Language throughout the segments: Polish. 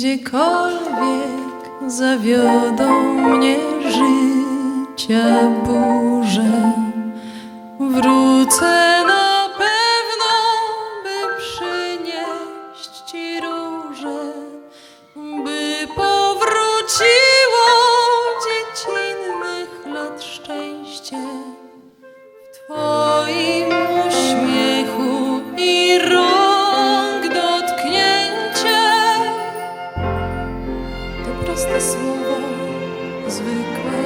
gdziekolwiek zawiodą mnie życia burze. Wrócę na pewno, by przynieść ci róże, słowa, zwykłe,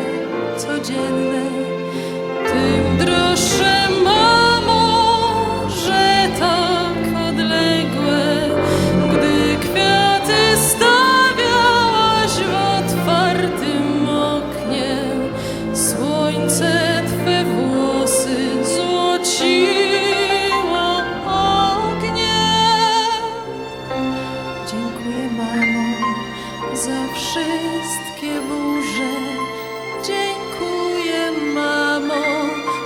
codzienne. Tym droższe, mamo, że tak odległe, gdy kwiaty stawiałaś w otwartym oknie. Słońce za wszystkie burze. Dziękuję, mamo,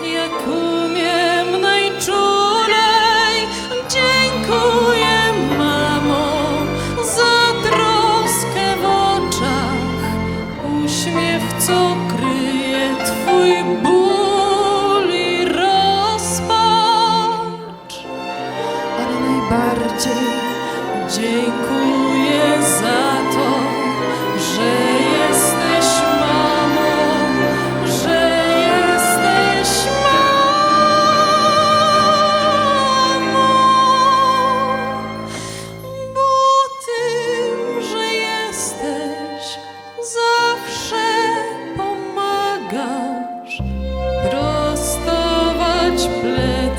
jak umiem najczulej. Dziękuję, mamo, za troskę w oczach, uśmiech, co kryje Twój ból i rozpacz ale najbardziej dziękuję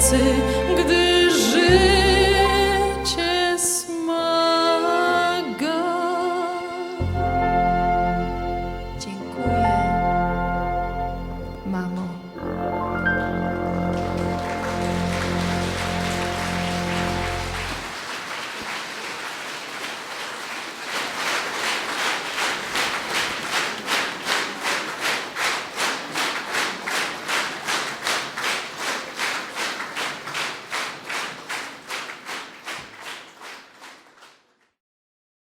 Sư